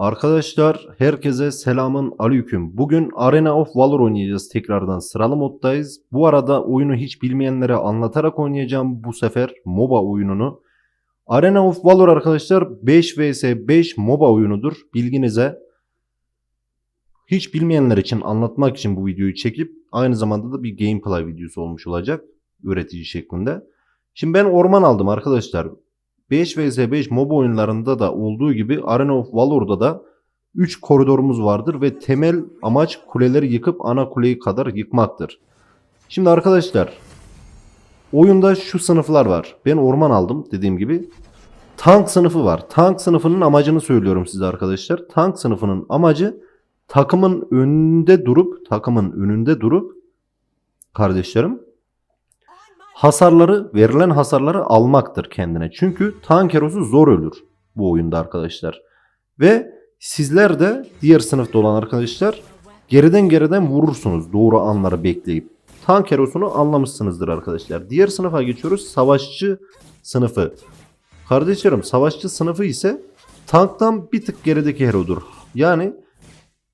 Arkadaşlar herkese selamın aleyküm. Bugün Arena of Valor oynayacağız tekrardan sıralı moddayız. Bu arada oyunu hiç bilmeyenlere anlatarak oynayacağım bu sefer MOBA oyununu. Arena of Valor arkadaşlar 5 vs 5 MOBA oyunudur bilginize. Hiç bilmeyenler için anlatmak için bu videoyu çekip aynı zamanda da bir gameplay videosu olmuş olacak üretici şeklinde. Şimdi ben orman aldım arkadaşlar. 5 vs 5 MOBA oyunlarında da olduğu gibi Arena of Valor'da da 3 koridorumuz vardır ve temel amaç kuleleri yıkıp ana kuleyi kadar yıkmaktır. Şimdi arkadaşlar oyunda şu sınıflar var. Ben orman aldım dediğim gibi. Tank sınıfı var. Tank sınıfının amacını söylüyorum size arkadaşlar. Tank sınıfının amacı takımın önünde durup takımın önünde durup kardeşlerim hasarları verilen hasarları almaktır kendine. Çünkü tank herosu zor ölür bu oyunda arkadaşlar. Ve sizler de diğer sınıfta olan arkadaşlar geriden geriden vurursunuz doğru anları bekleyip. Tank herosunu anlamışsınızdır arkadaşlar. Diğer sınıfa geçiyoruz. Savaşçı sınıfı. Kardeşlerim savaşçı sınıfı ise tanktan bir tık gerideki herodur. Yani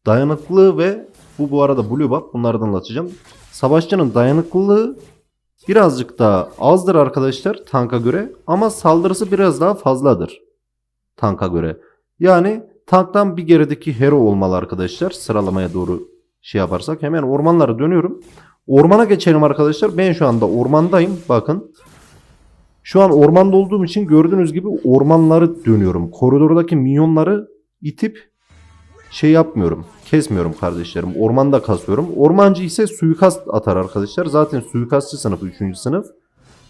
dayanıklılığı ve bu bu arada Blue Buff bunlardan anlatacağım. Savaşçının dayanıklılığı birazcık daha azdır arkadaşlar tanka göre ama saldırısı biraz daha fazladır tanka göre. Yani tanktan bir gerideki hero olmalı arkadaşlar sıralamaya doğru şey yaparsak. Hemen ormanlara dönüyorum. Ormana geçelim arkadaşlar. Ben şu anda ormandayım. Bakın. Şu an ormanda olduğum için gördüğünüz gibi ormanları dönüyorum. Koridordaki minyonları itip şey yapmıyorum. Kesmiyorum kardeşlerim. Ormanda kasıyorum. Ormancı ise suikast atar arkadaşlar. Zaten suikastçı sınıfı 3. sınıf.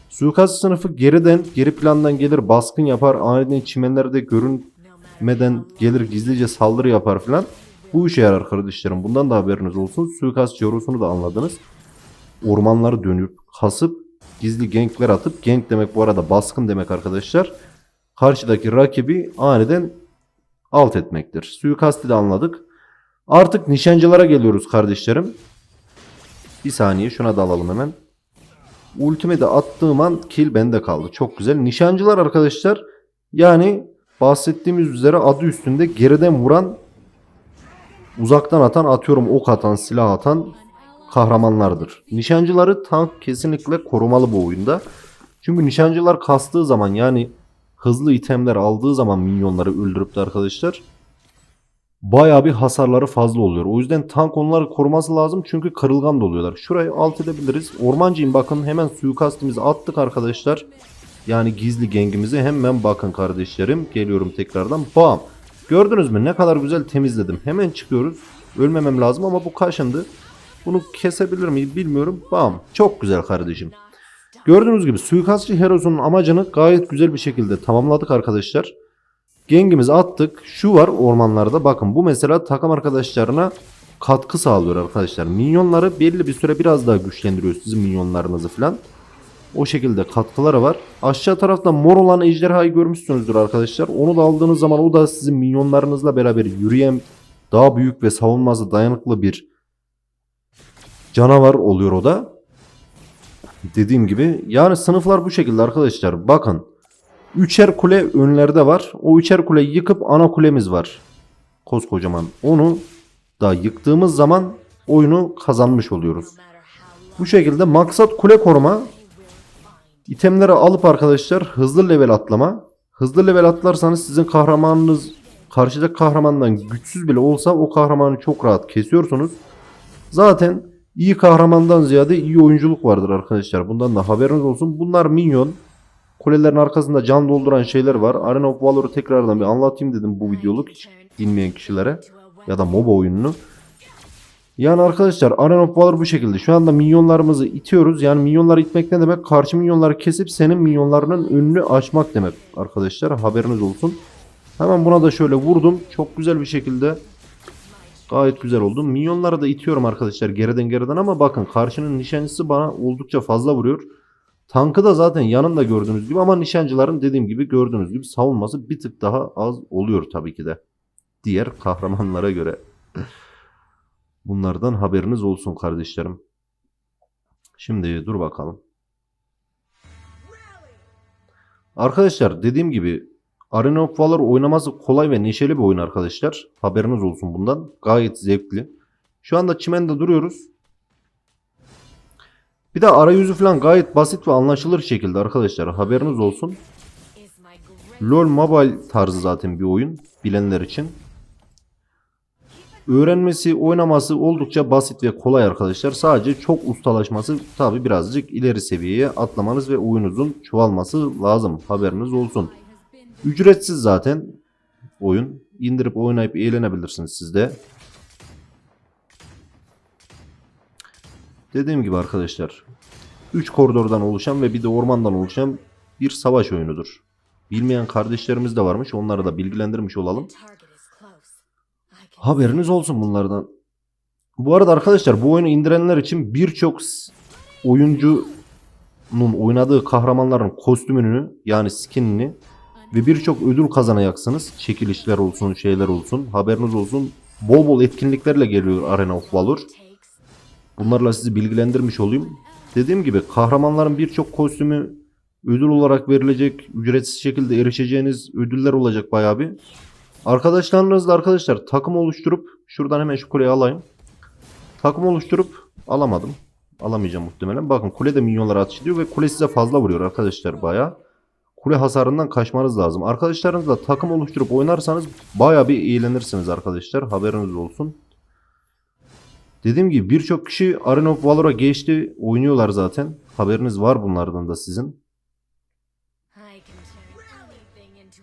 Suikastçı sınıfı geriden, geri plandan gelir baskın yapar. Aniden çimenlerde görünmeden gelir gizlice saldırı yapar filan. Bu işe yarar kardeşlerim. Bundan da haberiniz olsun. Suikastçı yorusunu da anladınız. Ormanları dönüp kasıp gizli gankler atıp gank demek bu arada baskın demek arkadaşlar. Karşıdaki rakibi aniden alt etmektir. Suikastı da anladık. Artık nişancılara geliyoruz kardeşlerim. Bir saniye şuna da alalım hemen. Ultime de attığım an kill bende kaldı. Çok güzel. Nişancılar arkadaşlar yani bahsettiğimiz üzere adı üstünde geriden vuran uzaktan atan atıyorum ok atan silah atan kahramanlardır. Nişancıları tank kesinlikle korumalı bu oyunda. Çünkü nişancılar kastığı zaman yani hızlı itemler aldığı zaman minyonları öldürüp de arkadaşlar bayağı bir hasarları fazla oluyor. O yüzden tank onları koruması lazım çünkü kırılgan da oluyorlar. Şurayı alt edebiliriz. Ormancıyım bakın hemen suikastimizi attık arkadaşlar. Yani gizli gengimizi hemen bakın kardeşlerim. Geliyorum tekrardan. Bam. Gördünüz mü ne kadar güzel temizledim. Hemen çıkıyoruz. Ölmemem lazım ama bu kaşındı. Bunu kesebilir miyim bilmiyorum. Bam. Çok güzel kardeşim. Gördüğünüz gibi suikastçı herosunun amacını gayet güzel bir şekilde tamamladık arkadaşlar. Gengimizi attık. Şu var ormanlarda bakın bu mesela takım arkadaşlarına katkı sağlıyor arkadaşlar. Minyonları belli bir süre biraz daha güçlendiriyor sizin minyonlarınızı falan. O şekilde katkıları var. Aşağı tarafta mor olan ejderhayı görmüşsünüzdür arkadaşlar. Onu da aldığınız zaman o da sizin minyonlarınızla beraber yürüyen daha büyük ve savunması dayanıklı bir canavar oluyor o da. Dediğim gibi yani sınıflar bu şekilde arkadaşlar. Bakın. Üçer kule önlerde var. O üçer kuleyi yıkıp ana kulemiz var. Koskocaman. Onu da yıktığımız zaman oyunu kazanmış oluyoruz. Bu şekilde maksat kule koruma. İtemleri alıp arkadaşlar hızlı level atlama. Hızlı level atlarsanız sizin kahramanınız karşıdaki kahramandan güçsüz bile olsa o kahramanı çok rahat kesiyorsunuz. Zaten iyi kahramandan ziyade iyi oyunculuk vardır arkadaşlar. Bundan da haberiniz olsun. Bunlar minyon. Kulelerin arkasında can dolduran şeyler var. Arena of Valor'u tekrardan bir anlatayım dedim bu videoluk hiç bilmeyen kişilere. Ya da MOBA oyununu. Yani arkadaşlar Arena of Valor bu şekilde. Şu anda minyonlarımızı itiyoruz. Yani minyonları itmek ne demek? Karşı minyonları kesip senin minyonlarının önünü açmak demek arkadaşlar. Haberiniz olsun. Hemen buna da şöyle vurdum. Çok güzel bir şekilde Gayet güzel oldu. Minyonları da itiyorum arkadaşlar geriden geriden ama bakın karşının nişancısı bana oldukça fazla vuruyor. Tankı da zaten yanında gördüğünüz gibi ama nişancıların dediğim gibi gördüğünüz gibi savunması bir tık daha az oluyor tabii ki de. Diğer kahramanlara göre. Bunlardan haberiniz olsun kardeşlerim. Şimdi dur bakalım. Arkadaşlar dediğim gibi Arena of Valor oynaması kolay ve neşeli bir oyun arkadaşlar. Haberiniz olsun bundan. Gayet zevkli. Şu anda çimende duruyoruz. Bir de arayüzü falan gayet basit ve anlaşılır şekilde arkadaşlar. Haberiniz olsun. LoL Mobile tarzı zaten bir oyun bilenler için. Öğrenmesi, oynaması oldukça basit ve kolay arkadaşlar. Sadece çok ustalaşması tabi birazcık ileri seviyeye atlamanız ve oyununuzun çoğalması lazım. Haberiniz olsun. Ücretsiz zaten oyun. İndirip oynayıp eğlenebilirsiniz siz de. Dediğim gibi arkadaşlar 3 koridordan oluşan ve bir de ormandan oluşan bir savaş oyunudur. Bilmeyen kardeşlerimiz de varmış. Onları da bilgilendirmiş olalım. Haberiniz olsun bunlardan. Bu arada arkadaşlar bu oyunu indirenler için birçok oyuncunun oynadığı kahramanların kostümünü yani skinini ve birçok ödül kazanacaksınız. Çekilişler olsun, şeyler olsun. Haberiniz olsun. Bol bol etkinliklerle geliyor Arena of Valor. Bunlarla sizi bilgilendirmiş olayım. Dediğim gibi kahramanların birçok kostümü ödül olarak verilecek, ücretsiz şekilde erişeceğiniz ödüller olacak bayağı bir. Arkadaşlarınızla arkadaşlar takım oluşturup şuradan hemen şu kuleyi alayım. Takım oluşturup alamadım. Alamayacağım muhtemelen. Bakın kule de minyonlara atış ediyor ve kule size fazla vuruyor arkadaşlar bayağı. Kule hasarından kaçmanız lazım. Arkadaşlarınızla takım oluşturup oynarsanız bayağı bir eğlenirsiniz arkadaşlar. Haberiniz olsun. Dediğim gibi birçok kişi Arena of Valor'a geçti. Oynuyorlar zaten. Haberiniz var bunlardan da sizin.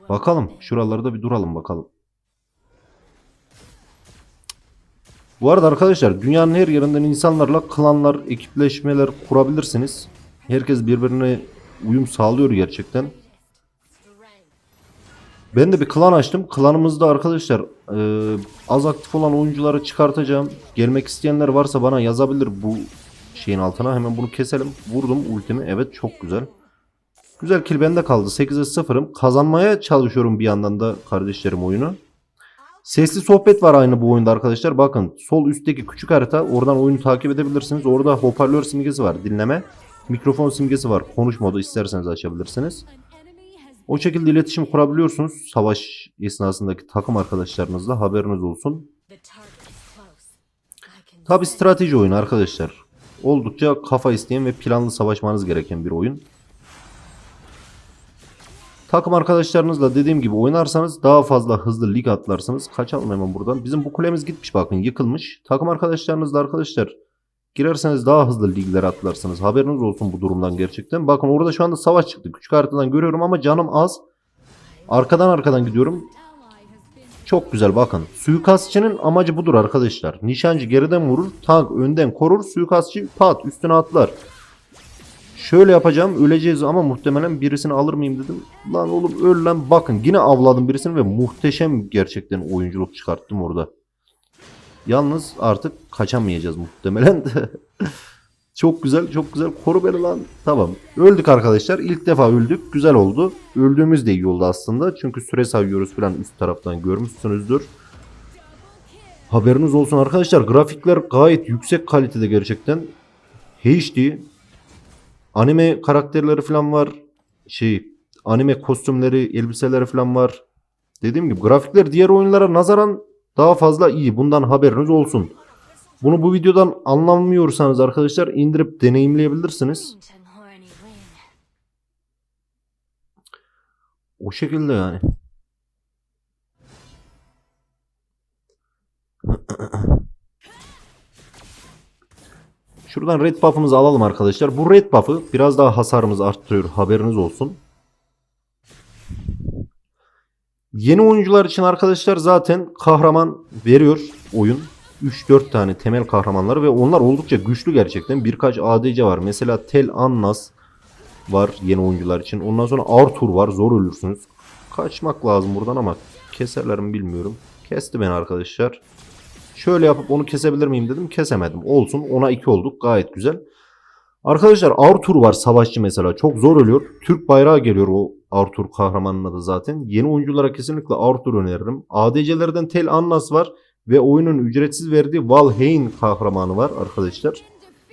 Bakalım. Şuralarda bir duralım bakalım. Bu arada arkadaşlar dünyanın her yerinden insanlarla klanlar, ekipleşmeler kurabilirsiniz. Herkes birbirine uyum sağlıyor gerçekten. Ben de bir klan açtım. Klanımızda arkadaşlar e, az aktif olan oyuncuları çıkartacağım. Gelmek isteyenler varsa bana yazabilir bu şeyin altına. Hemen bunu keselim. Vurdum ultimi. Evet çok güzel. Güzel kill bende kaldı. 8'e 0'ım. Kazanmaya çalışıyorum bir yandan da kardeşlerim oyunu. Sesli sohbet var aynı bu oyunda arkadaşlar. Bakın sol üstteki küçük harita. Oradan oyunu takip edebilirsiniz. Orada hoparlör simgesi var. Dinleme. Mikrofon simgesi var. Konuş modu isterseniz açabilirsiniz. O şekilde iletişim kurabiliyorsunuz. Savaş esnasındaki takım arkadaşlarınızla haberiniz olsun. Tabi strateji oyunu arkadaşlar. Oldukça kafa isteyen ve planlı savaşmanız gereken bir oyun. Takım arkadaşlarınızla dediğim gibi oynarsanız daha fazla hızlı lig atlarsınız. Kaçalım hemen buradan. Bizim bu kulemiz gitmiş bakın yıkılmış. Takım arkadaşlarınızla arkadaşlar girerseniz daha hızlı liglere atlarsınız. Haberiniz olsun bu durumdan gerçekten. Bakın orada şu anda savaş çıktı. Küçük haritadan görüyorum ama canım az. Arkadan arkadan gidiyorum. Çok güzel bakın. Suikastçının amacı budur arkadaşlar. Nişancı geriden vurur, tank önden korur, suikastçı pat üstüne atlar. Şöyle yapacağım öleceğiz ama muhtemelen birisini alır mıyım dedim. Lan oğlum öl lan bakın yine avladım birisini ve muhteşem gerçekten oyunculuk çıkarttım orada. Yalnız artık kaçamayacağız muhtemelen de. çok güzel çok güzel koru beni lan. Tamam öldük arkadaşlar ilk defa öldük güzel oldu. Öldüğümüz de iyi oldu aslında çünkü süre sayıyoruz falan üst taraftan görmüşsünüzdür. Haberiniz olsun arkadaşlar grafikler gayet yüksek kalitede gerçekten. HD anime karakterleri falan var. Şey anime kostümleri, elbiseleri falan var. Dediğim gibi grafikler diğer oyunlara nazaran daha fazla iyi. Bundan haberiniz olsun. Bunu bu videodan anlamıyorsanız arkadaşlar indirip deneyimleyebilirsiniz. O şekilde yani. Şuradan red buff'ımızı alalım arkadaşlar. Bu red buff'ı biraz daha hasarımızı arttırıyor. Haberiniz olsun. Yeni oyuncular için arkadaşlar zaten kahraman veriyor oyun. 3-4 tane temel kahramanları ve onlar oldukça güçlü gerçekten. Birkaç ADC var. Mesela Tel Annas var yeni oyuncular için. Ondan sonra Arthur var. Zor ölürsünüz. Kaçmak lazım buradan ama keserler mi bilmiyorum. Kesti beni arkadaşlar. Şöyle yapıp onu kesebilir miyim dedim. Kesemedim. Olsun. Ona 2 olduk. Gayet güzel. Arkadaşlar Arthur var savaşçı mesela. Çok zor ölüyor. Türk bayrağı geliyor o Arthur kahramanın adı zaten. Yeni oyunculara kesinlikle Arthur öneririm. ADC'lerden Tel Annas var. Ve oyunun ücretsiz verdiği Valheim kahramanı var arkadaşlar.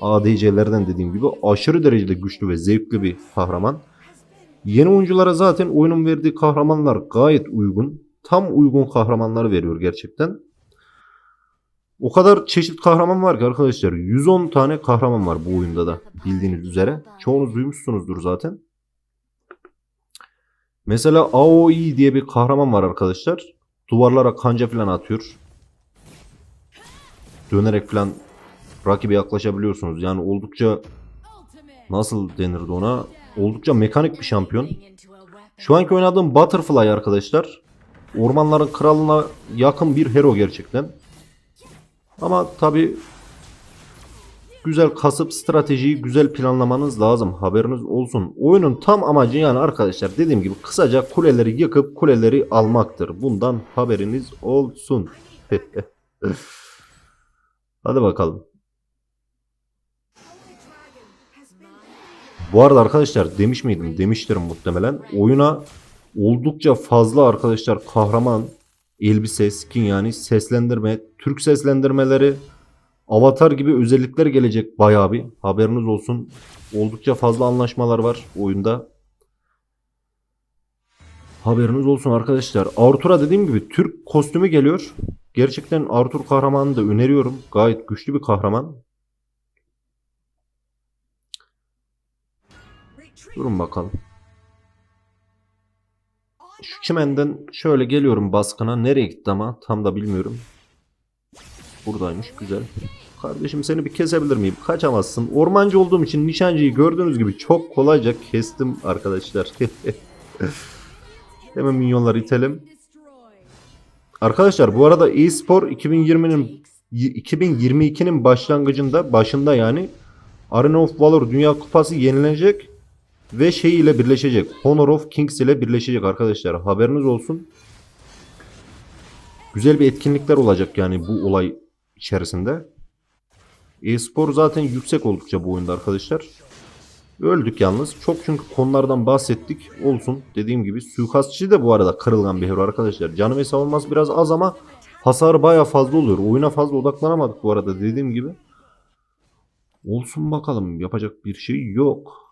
ADC'lerden dediğim gibi aşırı derecede güçlü ve zevkli bir kahraman. Yeni oyunculara zaten oyunun verdiği kahramanlar gayet uygun. Tam uygun kahramanları veriyor gerçekten. O kadar çeşit kahraman var ki arkadaşlar. 110 tane kahraman var bu oyunda da bildiğiniz üzere. Çoğunuz duymuşsunuzdur zaten. Mesela AOE diye bir kahraman var arkadaşlar. Duvarlara kanca falan atıyor. Dönerek falan rakibe yaklaşabiliyorsunuz. Yani oldukça nasıl denirdi ona? Oldukça mekanik bir şampiyon. Şu anki oynadığım Butterfly arkadaşlar. Ormanların kralına yakın bir hero gerçekten. Ama tabi güzel kasıp stratejiyi güzel planlamanız lazım. Haberiniz olsun. Oyunun tam amacı yani arkadaşlar dediğim gibi kısaca kuleleri yıkıp kuleleri almaktır. Bundan haberiniz olsun. Hadi bakalım. Bu arada arkadaşlar demiş miydim? Demiştirim muhtemelen. Oyuna oldukça fazla arkadaşlar kahraman, elbise, skin yani seslendirme, Türk seslendirmeleri, avatar gibi özellikler gelecek bayağı bir. Haberiniz olsun. Oldukça fazla anlaşmalar var oyunda. Haberiniz olsun arkadaşlar. Arthur'a dediğim gibi Türk kostümü geliyor. Gerçekten Arthur kahramanını da öneriyorum. Gayet güçlü bir kahraman. Durun bakalım. Şu çimenden şöyle geliyorum baskına. Nereye gitti ama tam da bilmiyorum. Buradaymış güzel. Kardeşim seni bir kesebilir miyim? Kaçamazsın. Ormancı olduğum için nişancıyı gördüğünüz gibi çok kolayca kestim arkadaşlar. Hemen minyonları itelim. Arkadaşlar bu arada eSpor 2020'nin 2022'nin başlangıcında başında yani Arena of Valor Dünya Kupası yenilenecek ve şey ile birleşecek. Honor of Kings ile birleşecek arkadaşlar. Haberiniz olsun. Güzel bir etkinlikler olacak yani bu olay içerisinde. E-spor zaten yüksek oldukça bu oyunda arkadaşlar. Öldük yalnız. Çok çünkü konulardan bahsettik. Olsun. Dediğim gibi suikastçı da bu arada kırılgan bir hero arkadaşlar. Canı ve savunması biraz az ama hasarı baya fazla oluyor. Oyuna fazla odaklanamadık bu arada dediğim gibi. Olsun bakalım. Yapacak bir şey yok.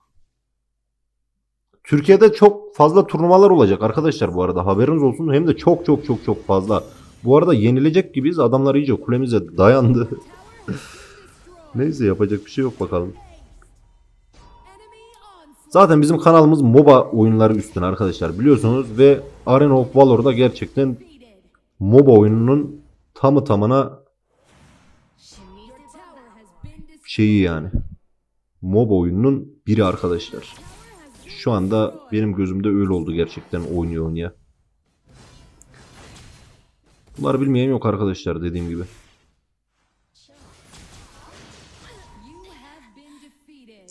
Türkiye'de çok fazla turnuvalar olacak arkadaşlar bu arada. Haberiniz olsun. Hem de çok çok çok çok fazla. Bu arada yenilecek gibiyiz. Adamlar iyice kulemize dayandı. Neyse yapacak bir şey yok bakalım. Zaten bizim kanalımız MOBA oyunları üstüne arkadaşlar biliyorsunuz ve Arena of Valor'da gerçekten MOBA oyununun tamı tamına şeyi yani. MOBA oyununun biri arkadaşlar. Şu anda benim gözümde öyle oldu gerçekten oynuyor oynaya. Bunları bilmeyen yok arkadaşlar dediğim gibi.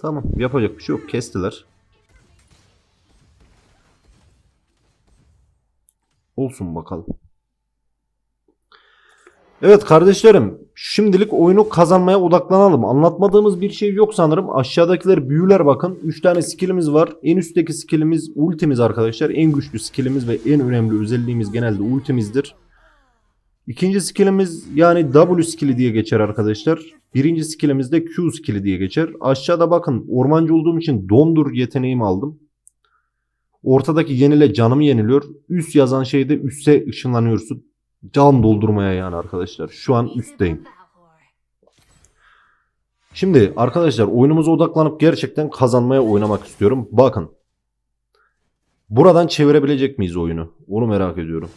Tamam yapacak bir şey yok kestiler. Olsun bakalım. Evet kardeşlerim şimdilik oyunu kazanmaya odaklanalım. Anlatmadığımız bir şey yok sanırım. Aşağıdakiler büyüler bakın. 3 tane skillimiz var. En üstteki skillimiz ultimiz arkadaşlar. En güçlü skillimiz ve en önemli özelliğimiz genelde ultimizdir. İkinci skillimiz yani W skilli diye geçer arkadaşlar. Birinci skillimiz de Q skilli diye geçer. Aşağıda bakın ormancı olduğum için dondur yeteneğimi aldım. Ortadaki yenile canımı yeniliyor. Üst yazan şeyde üste ışınlanıyorsun. Can doldurmaya yani arkadaşlar. Şu an üstteyim. Şimdi arkadaşlar oyunumuza odaklanıp gerçekten kazanmaya oynamak istiyorum. Bakın. Buradan çevirebilecek miyiz oyunu? Onu merak ediyorum.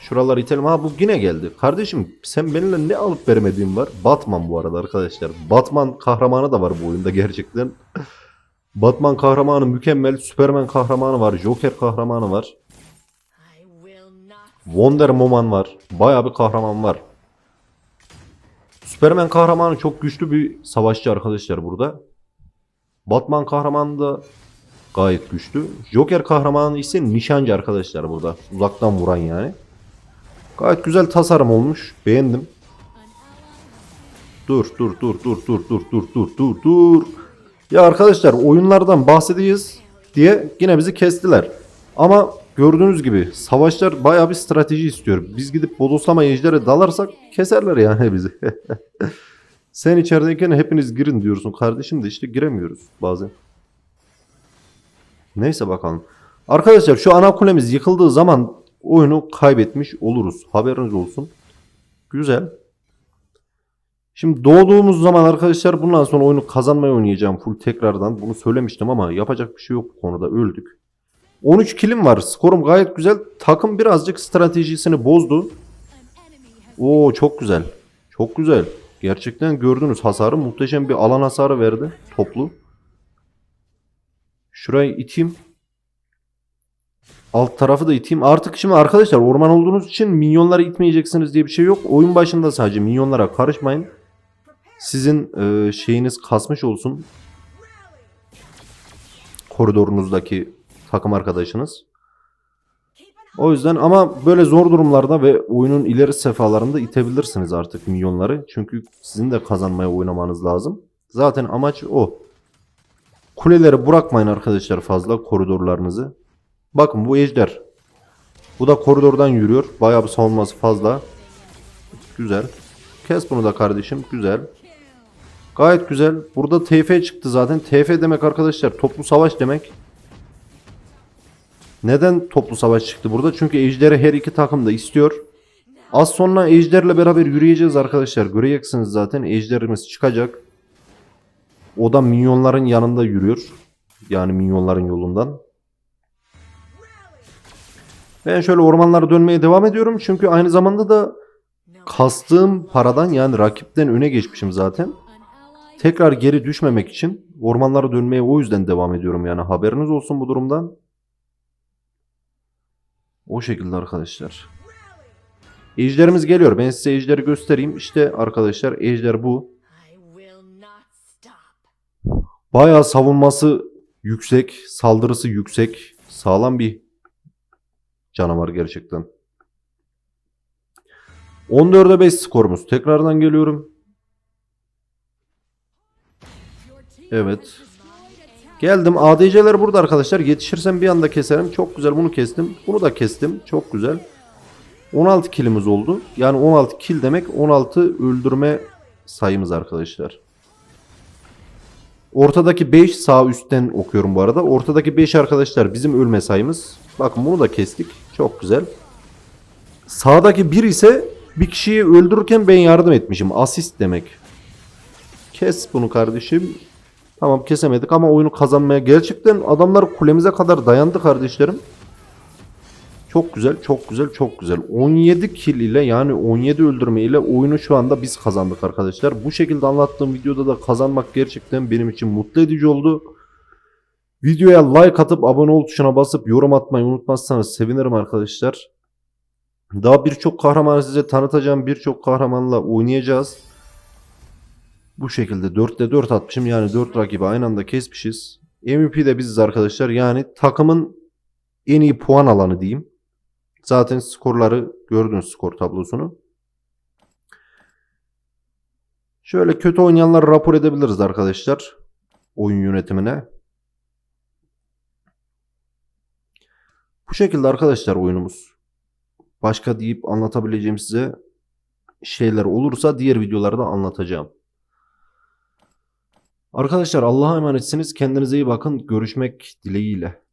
Şuralar itelim. Ha bu yine geldi. Kardeşim sen benimle ne alıp veremediğin var? Batman bu arada arkadaşlar. Batman kahramanı da var bu oyunda gerçekten. Batman kahramanı mükemmel. Superman kahramanı var. Joker kahramanı var. Wonder Woman var. Baya bir kahraman var. Superman kahramanı çok güçlü bir savaşçı arkadaşlar burada. Batman kahramanı da gayet güçlü. Joker kahramanı ise nişancı arkadaşlar burada. Uzaktan vuran yani. Gayet güzel tasarım olmuş. Beğendim. Dur dur dur dur dur dur dur dur dur dur. Ya arkadaşlar oyunlardan bahsedeceğiz diye yine bizi kestiler. Ama gördüğünüz gibi savaşlar baya bir strateji istiyor. Biz gidip bodoslama ejdere dalarsak keserler yani bizi. Sen içerideyken hepiniz girin diyorsun kardeşim de işte giremiyoruz bazen. Neyse bakalım. Arkadaşlar şu ana kulemiz yıkıldığı zaman oyunu kaybetmiş oluruz. Haberiniz olsun. Güzel. Şimdi doğduğumuz zaman arkadaşlar bundan sonra oyunu kazanmayı oynayacağım full tekrardan. Bunu söylemiştim ama yapacak bir şey yok bu konuda öldük. 13 kilim var. Skorum gayet güzel. Takım birazcık stratejisini bozdu. Oo çok güzel. Çok güzel. Gerçekten gördünüz hasarı. Muhteşem bir alan hasarı verdi. Toplu. Şurayı iteyim. Alt tarafı da iteyim. Artık şimdi arkadaşlar orman olduğunuz için minyonları itmeyeceksiniz diye bir şey yok. Oyun başında sadece minyonlara karışmayın. Sizin e, şeyiniz kasmış olsun. Koridorunuzdaki takım arkadaşınız. O yüzden ama böyle zor durumlarda ve oyunun ileri sefalarında itebilirsiniz artık milyonları. Çünkü sizin de kazanmaya oynamanız lazım. Zaten amaç o. Kuleleri bırakmayın arkadaşlar fazla koridorlarınızı. Bakın bu ejder. Bu da koridordan yürüyor. Bayağı bir savunması fazla. Güzel. Kes bunu da kardeşim. Güzel. Gayet güzel. Burada TF çıktı zaten. TF demek arkadaşlar toplu savaş demek. Neden toplu savaş çıktı burada? Çünkü ejderi her iki takım da istiyor. Az sonra ejderle beraber yürüyeceğiz arkadaşlar. Göreceksiniz zaten ejderimiz çıkacak. O da minyonların yanında yürüyor. Yani minyonların yolundan. Ben şöyle ormanlara dönmeye devam ediyorum. Çünkü aynı zamanda da kastığım paradan yani rakipten öne geçmişim zaten. Tekrar geri düşmemek için ormanlara dönmeye o yüzden devam ediyorum yani haberiniz olsun bu durumdan. O şekilde arkadaşlar. Ejderimiz geliyor. Ben size ejderi göstereyim. İşte arkadaşlar ejder bu. Bayağı savunması yüksek, saldırısı yüksek, sağlam bir canavar gerçekten. 14'e 5 skorumuz. Tekrardan geliyorum. Evet. Geldim. ADC'ler burada arkadaşlar. Yetişirsem bir anda keserim. Çok güzel bunu kestim. Bunu da kestim. Çok güzel. 16 kilimiz oldu. Yani 16 kill demek 16 öldürme sayımız arkadaşlar. Ortadaki 5 sağ üstten okuyorum bu arada. Ortadaki 5 arkadaşlar bizim ölme sayımız. Bakın bunu da kestik. Çok güzel. Sağdaki 1 ise bir kişiyi öldürürken ben yardım etmişim. Asist demek. Kes bunu kardeşim. Tamam kesemedik ama oyunu kazanmaya gerçekten adamlar kulemize kadar dayandı kardeşlerim. Çok güzel, çok güzel, çok güzel. 17 kill ile yani 17 öldürme ile oyunu şu anda biz kazandık arkadaşlar. Bu şekilde anlattığım videoda da kazanmak gerçekten benim için mutlu edici oldu. Videoya like atıp abone ol tuşuna basıp yorum atmayı unutmazsanız sevinirim arkadaşlar. Daha birçok kahramanı size tanıtacağım. Birçok kahramanla oynayacağız. Bu şekilde 4'te 4 atmışım. Yani 4 rakibi aynı anda kesmişiz. MVP de biziz arkadaşlar. Yani takımın en iyi puan alanı diyeyim. Zaten skorları gördünüz skor tablosunu. Şöyle kötü oynayanları rapor edebiliriz arkadaşlar. Oyun yönetimine. Bu şekilde arkadaşlar oyunumuz. Başka deyip anlatabileceğim size şeyler olursa diğer videolarda anlatacağım. Arkadaşlar Allah'a emanetsiniz. Kendinize iyi bakın. Görüşmek dileğiyle.